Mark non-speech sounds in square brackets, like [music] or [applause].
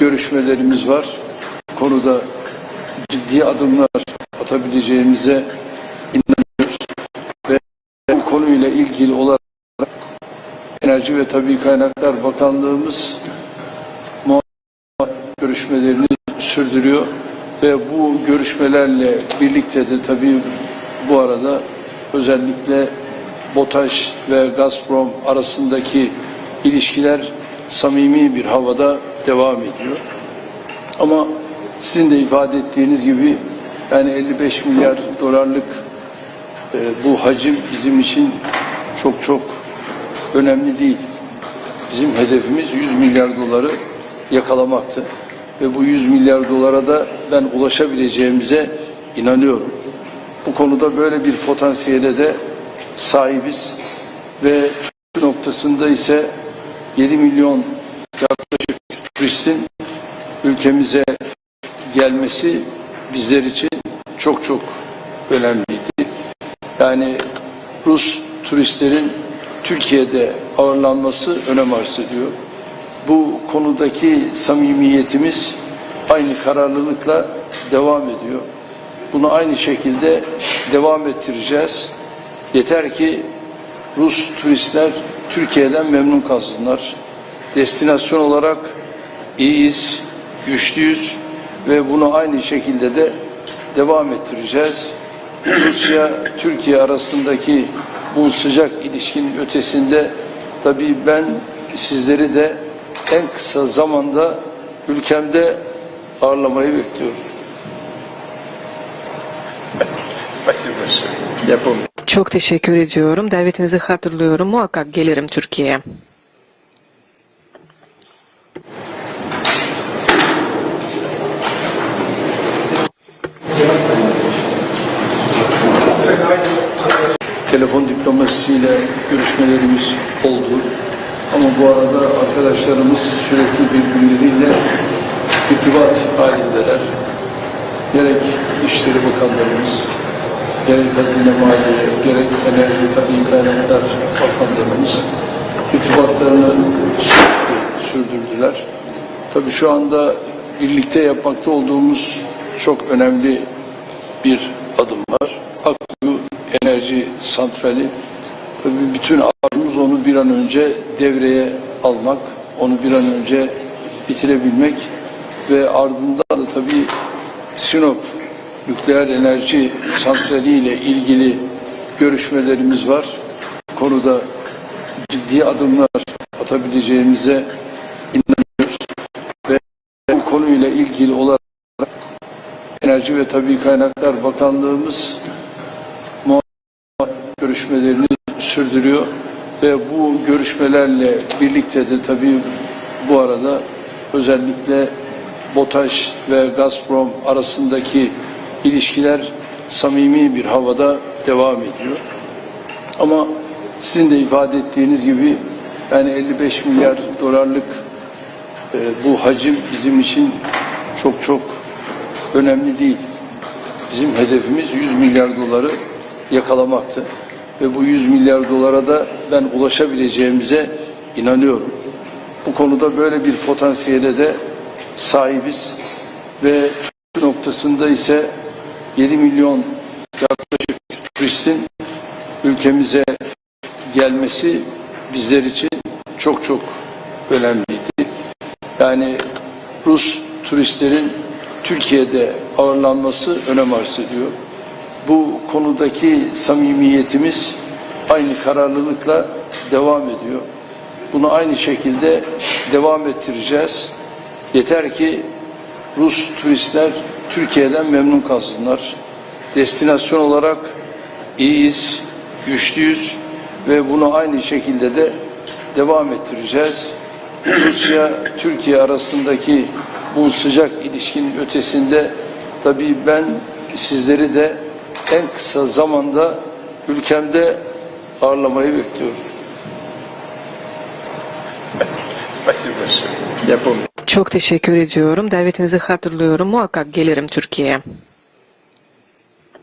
görüşmelerimiz var. Bu konuda ciddi adımlar atabileceğimize inanıyoruz. Ve bu konuyla ilgili olarak Enerji ve Tabii Kaynaklar Bakanlığımız görüşmelerini sürdürüyor ve bu görüşmelerle birlikte de tabii bu arada özellikle BOTAŞ ve Gazprom arasındaki ilişkiler samimi bir havada devam ediyor. Ama sizin de ifade ettiğiniz gibi yani 55 milyar dolarlık e, bu hacim bizim için çok çok önemli değil. Bizim hedefimiz 100 milyar doları yakalamaktı. Ve bu 100 milyar dolara da ben ulaşabileceğimize inanıyorum. Bu konuda böyle bir potansiyele de sahibiz. Ve noktasında ise 7 milyon yaklaşık turistin ülkemize gelmesi bizler için çok çok önemliydi. Yani Rus turistlerin Türkiye'de ağırlanması önem arz ediyor. Bu konudaki samimiyetimiz aynı kararlılıkla devam ediyor. Bunu aynı şekilde devam ettireceğiz. Yeter ki Rus turistler Türkiye'den memnun kalsınlar. Destinasyon olarak iyiyiz, güçlüyüz ve bunu aynı şekilde de devam ettireceğiz. [clears throat] Rusya Türkiye arasındaki bu sıcak ilişkinin ötesinde tabii ben sizleri de en kısa zamanda ülkemde ağırlamayı bekliyorum. Спасибо большое. Я помню. Çok teşekkür ediyorum. Davetinizi hatırlıyorum. Muhakkak gelirim Türkiye'ye. Telefon diplomasisiyle görüşmelerimiz oldu. Ama bu arada arkadaşlarımız sürekli birbirleriyle irtibat halindeler. Gerek İşleri Bakanlarımız, gerek Hazine Maliye, gerek Enerji Tabii Kaynaklar Bakanlarımız irtibatlarını sürekli sürdürdüler. Tabii şu anda birlikte yapmakta olduğumuz çok önemli bir adım var. Akkuyu Enerji Santrali. Tabii bütün arzumuz onu bir an önce devreye almak, onu bir an önce bitirebilmek ve ardından da tabii Sinop Nükleer Enerji Santrali ile ilgili görüşmelerimiz var. Bu konuda ciddi adımlar atabileceğimize inanıyoruz. Ve bu konuyla ilgili olarak Enerji ve Tabii Kaynaklar Bakanlığımız görüşmelerini sürdürüyor ve bu görüşmelerle birlikte de tabii bu arada özellikle BOTAŞ ve Gazprom arasındaki ilişkiler samimi bir havada devam ediyor. Ama sizin de ifade ettiğiniz gibi yani 55 milyar dolarlık e, bu hacim bizim için çok çok önemli değil. Bizim hedefimiz 100 milyar doları yakalamaktı. Ve bu 100 milyar dolara da ben ulaşabileceğimize inanıyorum. Bu konuda böyle bir potansiyele de sahibiz. Ve noktasında ise 7 milyon yaklaşık turistin ülkemize gelmesi bizler için çok çok önemliydi. Yani Rus turistlerin Türkiye'de ağırlanması önem arz ediyor. Bu konudaki samimiyetimiz aynı kararlılıkla devam ediyor. Bunu aynı şekilde devam ettireceğiz. Yeter ki Rus turistler Türkiye'den memnun kalsınlar. Destinasyon olarak iyiyiz, güçlüyüz ve bunu aynı şekilde de devam ettireceğiz. [clears throat] Rusya Türkiye arasındaki bu sıcak ilişkinin ötesinde tabii ben sizleri de en kısa zamanda ülkemde ağırlamayı bekliyorum. Спасибо большое. Я помню. Çok teşekkür ediyorum. Davetinizi hatırlıyorum. Muhakkak gelirim Türkiye'ye.